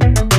you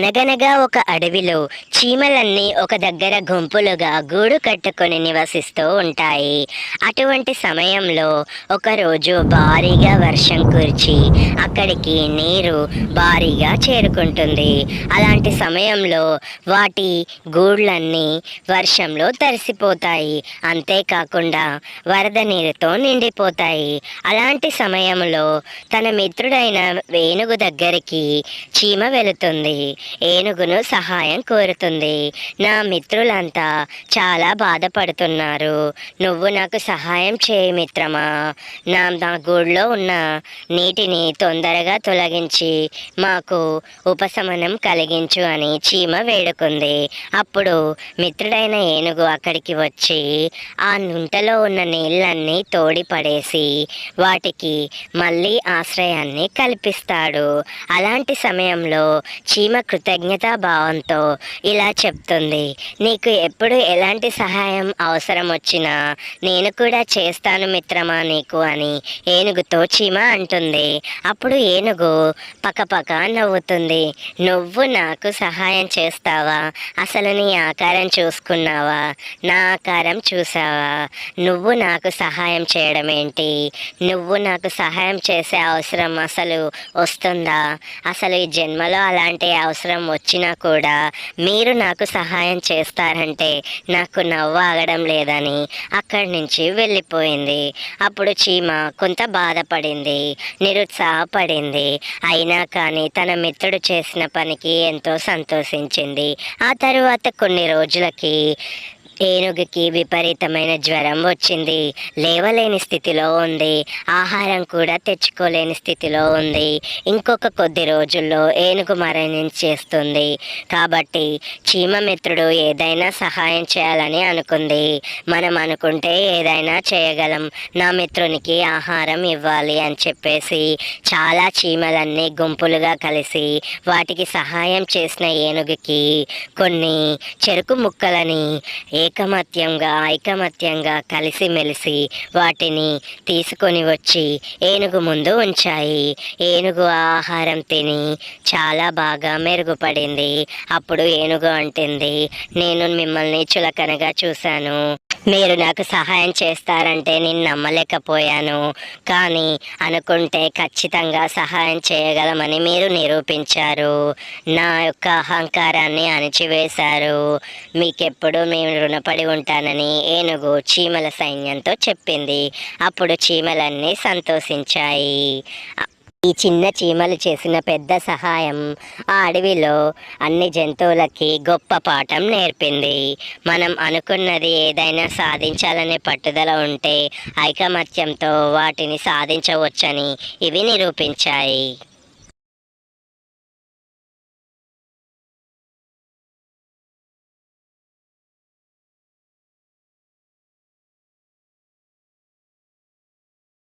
అనగనగా ఒక అడవిలో చీమలన్నీ ఒక దగ్గర గుంపులుగా గూడు కట్టుకొని నివసిస్తూ ఉంటాయి. అటువంటి సమయంలో ఒకరోజు భారీగా వర్షం కురిచి అక్కడికి నీరు భారీగా చేరుకుంటుంది. అలాంటి సమయంలో వాటి గూళ్ళన్నీ వర్షంలో తరిసిపోతాయి. అంతేకాకుండా వరద నీరుతో నిండిపోతాయి. అలాంటి సమయంలో తన మిత్రుడైన వేణుగు దగ్గరికి చీమ వెళుతుంది. ఏనుగును సహాయం కోరుతుంది. నా మిత్రులంతా చాలా బాధపడుతున్నారు. నువ్వు నాకు సహాయం చేయి మిత్రమా. నా నా గూడులో ఉన్న నీటిని తొందరగా తొలగించి మాకు ఉపశమనం కలిగించు అని చీమ వేడుకుంది. అప్పుడు మిత్రుడైన ఏనుగు అక్కడికి వచ్చి ఆ నుంటలో ఉన్న నీళ్ళన్నీ తోడి పడేసి వాటికి మళ్ళీ ఆశ్రయాన్ని కల్పిస్తాడు. అలాంటి సమయంలో చీమ కృతజ్ఞతా భావంతో ఇలా చెప్తుంది. నీకు ఎప్పుడు ఎలాంటి సహాయం అవసరం వచ్చినా నేను కూడా చేస్తాను మిత్రమా నీకు అని ఏనుగుతో చీమ అంటుంది. అప్పుడు ఏనుగు పకపక నవ్వుతుంది. నువ్వు నాకు సహాయం చేస్తావా? అసలు నీ ఆకారం చూసుకున్నావా? నా ఆకారం చూసావా? నువ్వు నాకు సహాయం చేయడం ఏంటి నువ్వు నాకు సహాయం చేసే అవసరం అసలు వస్తుందా? అసలు ఈ జన్మలో అలాంటి అవసరం వచ్చినా కూడా మీరు నాకు సహాయం చేస్తారంటే నాకు నవ్వు ఆగడం లేదని అక్కడి నుంచి వెళ్ళిపోయింది. అప్పుడు చీమ కొంత బాధపడింది నిరుత్సాహపడింది. అయినా కానీ తన మిత్రుడు చేసిన పనికి ఎంతో సంతోషించింది. ఆ తరువాత కొన్ని రోజులకి ఏనుగుకి విపరీతమైన జ్వరం వచ్చింది. లేవలేని స్థితిలో ఉంది. ఆహారం కూడా తెచ్చుకోలేని స్థితిలో ఉంది. ఇంకొక కొద్ది రోజుల్లో ఏనుగు మరణించేస్తుంది కాబట్టి చీమమిత్రుడు ఏదైనా సహాయం చేయాలని అనుకుంది. మనం అనుకుంటే ఏదైనా చేయగలం. నా మిత్రునికి ఆహారం ఇవ్వాలి అని చెప్పేసి చాలా చీమలన్నీ గుంపులుగా కలిసి వాటికి సహాయం చేసిన ఏనుగుకి కొన్ని చెరుకు ముక్కలని ఏ ఐకమత్యంగా ఐకమత్యంగా కలిసిమెలిసి వాటిని తీసుకొని వచ్చి ఏనుగు ముందు ఉంచాయి. ఏనుగు ఆహారం తిని చాలా బాగా మెరుగుపడింది. అప్పుడు ఏనుగు అంటుంది నేను మిమ్మల్ని చులకనగా చూశాను. మీరు నాకు సహాయం చేస్తారంటే నేను నమ్మలేకపోయాను. కానీ అనుకుంటే ఖచ్చితంగా సహాయం చేయగలమని మీరు నిరూపించారు. నా యొక్క అహంకారాన్ని అణిచివేశారు. మీకెప్పుడు మేము రుణపడి ఉంటానని ఏనుగు చీమల సైన్యంతో చెప్పింది. అప్పుడు చీమలన్నీ సంతోషించాయి. ఈ చిన్న చీమలు చేసిన పెద్ద సహాయం ఆ అడవిలో అన్ని జంతువులకి గొప్ప పాఠం నేర్పింది. మనం అనుకున్నది ఏదైనా సాధించాలనే పట్టుదల ఉంటే ఐకమత్యంతో వాటిని సాధించవచ్చని ఇవి నిరూపించాయి.